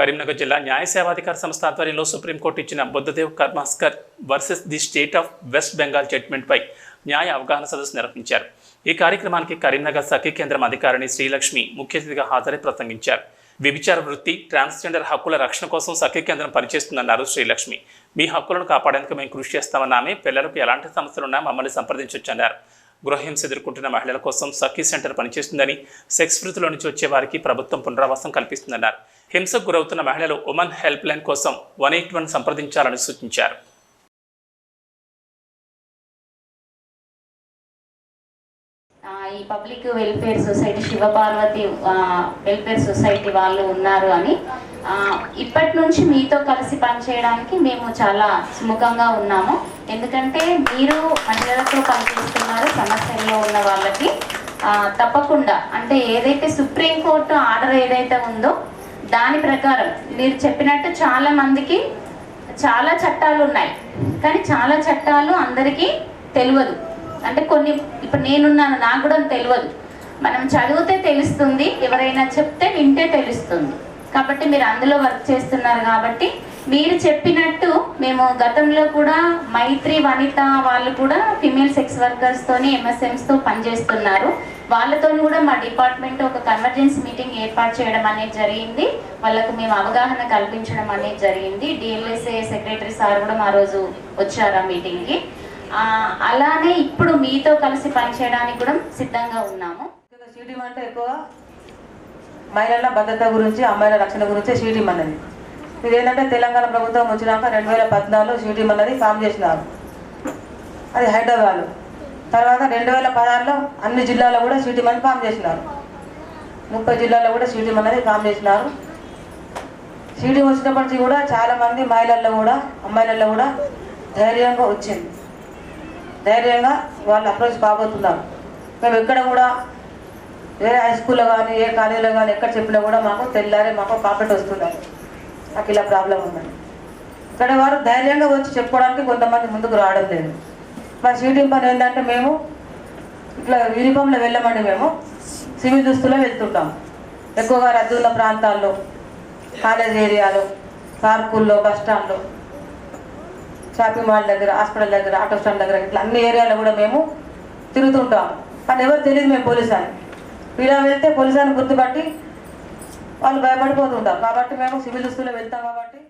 కరీంనగర్ జిల్లా న్యాయ సేవాధికార సంస్థ ఆధ్వర్యంలో సుప్రీంకోర్టు ఇచ్చిన Buddhadev Karmaskar versus the state of West Bengal జడ్జిమెంట్పై న్యాయ అవగాహన సదస్సు నిర్వహించారు. ఈ కార్యక్రమానికి కరీంనగర్ సఖీ కేంద్రం అధికారిని శ్రీలక్ష్మి ముఖ్య అతిథిగా హాజరై ప్రసంగించారు. వ్యభిచార వృత్తి ట్రాన్స్జెండర్ హక్కుల రక్షణ కోసం సఖీ కేంద్రం పనిచేస్తుందన్నారు శ్రీలక్ష్మి. మీ హక్కులను కాపాడేందుకు మేము కృషి చేస్తామన్న ఆమె పిల్లలకు ఎలాంటి సమస్యలున్నా మమ్మల్ని సంప్రదించొచ్చన్నారు. గృహహింస ఎదుర్కొంటున్న మహిళల కోసం సఖీ సెంటర్ పనిచేస్తుందని సెక్స్ వృత్తిలో నుంచి వచ్చే వారికి ప్రభుత్వం పునరావాసం కల్పిస్తుందన్నారు. హింసకు గురవుతున్న మహిళలు ఉమన్ హెల్ప్ లైన్ కోసం వన్ ఎయిట్ వన్ సంప్రదించాలని సూచించారు. ఈ public welfare society Shivaparvati welfare society వాళ్ళు ఉన్నారు అని. ఇప్పటి నుంచి మీతో కలిసి పనిచేయడానికి మేము చాలా సుముఖంగా ఉన్నాము. ఎందుకంటే మీరు మహిళలతో పనిచేస్తున్నారు సమస్యల్లో ఉన్న వాళ్ళకి. తప్పకుండా అంటే ఏదైతే సుప్రీంకోర్టు ఆర్డర్ ఏదైతే ఉందో దాని ప్రకారం మీరు చెప్పినట్టు చాలా మందికి చాలా చట్టాలు ఉన్నాయి. కానీ చాలా చట్టాలు అందరికీ తెలియదు. అంటే కొన్ని ఇప్పుడు నేనున్నాను నాకు కూడా తెలియదు. మనం చదివితే తెలుస్తుంది ఎవరైనా చెప్తే వింటే తెలుస్తుంది. కాబట్టి మీరు అందులో వర్క్ చేస్తున్నారు కాబట్టి మీరు చెప్పినట్టు మేము గతంలో కూడా మైత్రి వనిత వాళ్ళు కూడా ఫిమేల్ సెక్స్ వర్కర్స్తోని ఎంఎస్ఎంస్తో పనిచేస్తున్నారు. వాళ్ళతో కూడా మా డిపార్ట్మెంట్ ఒక కన్వర్జెన్స్ మీటింగ్ ఏర్పాటు చేయడం అనేది జరిగింది. వాళ్ళకు మేము అవగాహన కల్పించడం అనేది జరిగింది. డిఎల్ఎస్ఏ సెక్రటరీ సార్ కూడా మా రోజు వచ్చారు ఆ మీటింగ్కి అలానే ఇప్పుడు మీతో కలిసి పనిచేయడానికి కూడా సిద్ధంగా ఉన్నాము. షీటింగ్ అంటే ఎక్కువ మహిళల భద్రత గురించి అమ్మాయిల రక్షణ గురించి షీటింగ్ అన్నది ఇది ఏంటంటే తెలంగాణ ప్రభుత్వం వచ్చినాక రెండు వేల పద్నాలుగు షీటింగ్ అన్నది ఫామ్ చేసినారు. అది హైదరాబాద్. తర్వాత రెండు వేల పదహారులో అన్ని జిల్లాల్లో కూడా సీటీ మని ఫామ్ చేసినారు. ముప్పై జిల్లాల్లో కూడా సీటీ అనేది ఫామ్ చేసినారు. సీటీ వచ్చినప్పటి నుంచి కూడా చాలామంది మహిళల్లో కూడా అమ్మాయిలలో కూడా ధైర్యంగా వచ్చింది. ధైర్యంగా వాళ్ళు అప్రోచ్ కాబోతున్నారు. మేము ఎక్కడ కూడా ఏ హై స్కూల్లో కానీ ఏ కాలేజీలో కానీ ఎక్కడ చెప్పినా కూడా మాకు తెల్లారే మాకు కాంప్లైంట్ వస్తున్నారు. నాకు ఇలా ప్రాబ్లం ఉందని ఇక్కడ వారు ధైర్యంగా వచ్చి చెప్పుకోవడానికి కొంతమంది ముందుకు రావడం లేదు. మా షూటింగ్ పని ఏంటంటే మేము ఇట్లా యూనిఫామ్లో వెళ్ళమండి మేము. సివిల్ దుస్తులో వెళ్తుంటాం. ఎక్కువగా రద్దీ ప్రాంతాల్లో కాలేజ్ ఏరియాలో పార్కుల్లో బస్ స్టాండ్లో షాపింగ్ మాల్ దగ్గర హాస్పిటల్ దగ్గర ఆటో స్టాండ్ దగ్గర ఇట్లా అన్ని ఏరియాలో కూడా మేము తిరుగుతుంటాం. కానీ ఎవరు తెలియదు మేము పోలీస్ అని ఇలా వెళ్తే పోలీస్ అని గుర్తుపట్టి వాళ్ళు భయపడిపోతుంటారు. కాబట్టి మేము సివిల్ దుస్తులో వెళ్తాం కాబట్టి